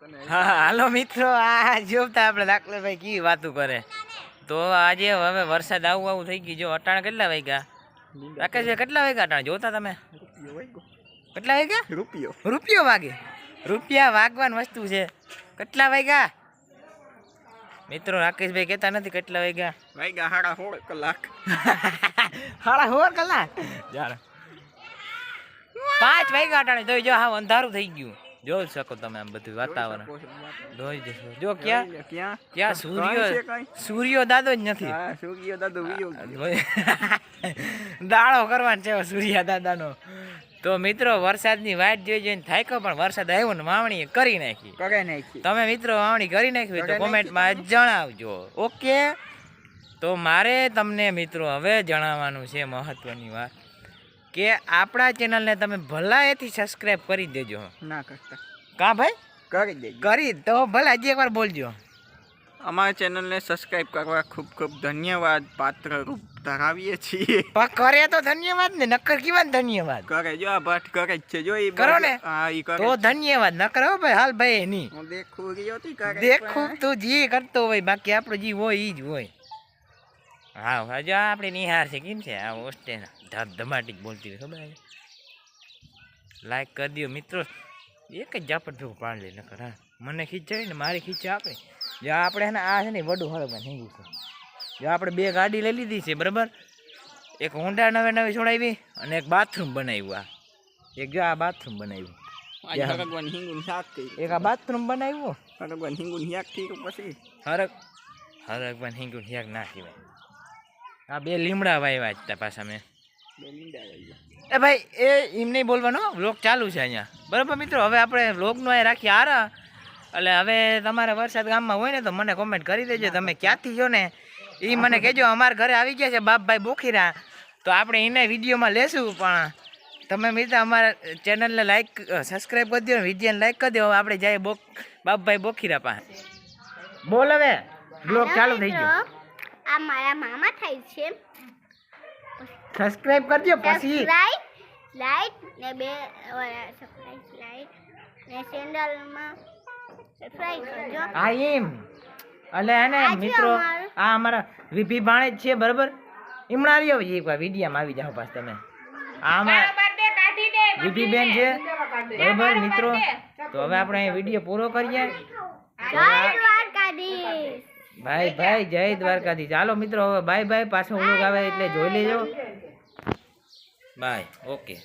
હા હાલો મિત્રો આ જોતા આપણે દાખલે ભાઈ કી વાતું કરે. તો આજે હવે વરસાદ આવું આવું થઈ ગયું. જો અટાણ કેટલા વાગ્યા? રાકેશભાઈ કેટલા વાગ્યા અટાણ? જોતા તમે? કેટલા વાગ્યા? રૂપિયો. રૂપિયો વાગે. રૂપિયા વાગવાની વસ્તુ છે. કેટલા વાગ્યા? મિત્રો રાકેશભાઈ કહેતા નથી કેટલા વાગ્યા. વાગ્યા સાડા સોળ કલાક. સાડા સોળ કલાક? જાણે. પાંચ વાગ્યા અટાણે. તો જો હા અંધારું થઈ ગયું. જોઈ શકો તમે આમ બધું વાતાવરણ. જોઈ જશો. જો ક્યાં? ક્યાં? ક્યાં? સૂર્ય સૂર્યો દાદો જ નથી. સૂર્ય દાદો દાડો કરવાનો છે સૂર્યા દાદાનો. તો મિત્રો વરસાદની વાટ જોઈ જોઈને થાક્યો પણ વરસાદ આવ્યો ને વાવણી કરી નાખી. કરે નાખી. તમે મિત્રો વાવણી કરી નાખી તો કોમેન્ટમાં જણાવજો. ઓકે. તો મારે તમને મિત્રો હવે જણાવવાનું છે મહત્વની વાત. કે આપણા ચેનલને તમે ભલાએથી સબસ્ક્રાઈબ કરી દેજો. ના કરતા. કા ભાઈ? કરી દેજો. કરી તો ભલે હજી એકવાર બોલજો. અમારા ચેનલને સબસ્ક્રાઇબ કરવા ખૂબ ખૂબ ધન્યવાદ પાત્ર રૂપ ધરાવીએ છીએ. પણ કરે તો ધન્યવાદ ને નક્કર કેવા ધન્યવાદ? કરે જો આ ભટ્ટ કરે જ છે. જો એ કરો ને? હા એ કરે તો ધન્યવાદ ન કરો ભાઈ હાલ ભાઈ એની. હું દેખું રહ્યો તી કરે દેખું તું જે કરતો હોય બાકી આપણો જે હોય એ જ હોય. હા હજુ આપણે નિહાર છે કેમ છે? આ હોસ્ટેલ ધમાટી જ બોલતી હોય ખબર લાઈક કરી દો મિત્રો. એક જ ઝાપટ ભેગું પાણી લે નકર હા. મને ખીચાય ને મારી ખીચા આપણે. જો આપણે ને આ છે ને વડું હળગમાં થઈ ગયું છે. જો આપણે બે ગાડી લઈ લીધી છે બરાબર? એક હોન્ડા નવે નવી છોડાવી અને એક બાથરૂમ બનાવ્યું આ. એક જો આ બાથરૂમ બનાવ્યું. હરગવાન હિંગુન એક આ બાથરૂમ બનાવ્યું. હરગવાન હિંગુન પછી? હરક હરક પણ હિંગુ હિયાક ના કહેવાય. આ બે લીમડા વાવ્યા જ તા પાછા મેં. એ ભાઈ એ એમ નહીં બોલવાનો વ્લોગ ચાલુ છે અહીંયા. બરાબર મિત્રો હવે આપણે વ્લોગનો અહીં રાખીએ આરા. એટલે હવે તમારે વરસાદ ગામમાં હોય ને તો મને કોમેન્ટ કરી દેજો તમે ક્યાંથી છો ને? એ મને કહેજો અમારા ઘરે આવી ગયા છે બાપભાઈ બોખીરા. તો આપણે એને વિડીયોમાં લેશું પણ તમે મિત્ર અમારા ચેનલને લાઈક સબસ્ક્રાઈબ કરી દો વિડીયોને લાઈક કરી દો આપણે જઈએ બોક બાપભાઈ બોખીરા પાસે. બોલ હવે બ્લોગ ચાલુ થઈ ગયો. આ મારા મામા થાય છે. સબસ્ક્રાઇબ કરજો પછી. સબસ્ક્રાઇબ લાઈક ને બે સબસ્ક્રાઇબ લાઈક ને ચેનલમાં સબસ્ક્રાઇબ કરજો. હા એમ. એટલે એને મિત્રો આ અમારા વીપી ભાણે જ છે બરાબર? હમણાં રહ્યો એક વાર વિડીયામાં આવી જાઓ પાસ તમે. આ અમારા વીપી બેન છે. બરાબર મિત્રો? તો હવે આપણે અહીં વીડિયો પૂરો કરીએ. જય દ્વારકાધીશ. ભાઈ ભાઈ જય દ્વારકાથી ચાલો મિત્રો હવે બાય બાય પાછો વ્લોગ આવે એટલે જોઈ લેજો. Bye okay.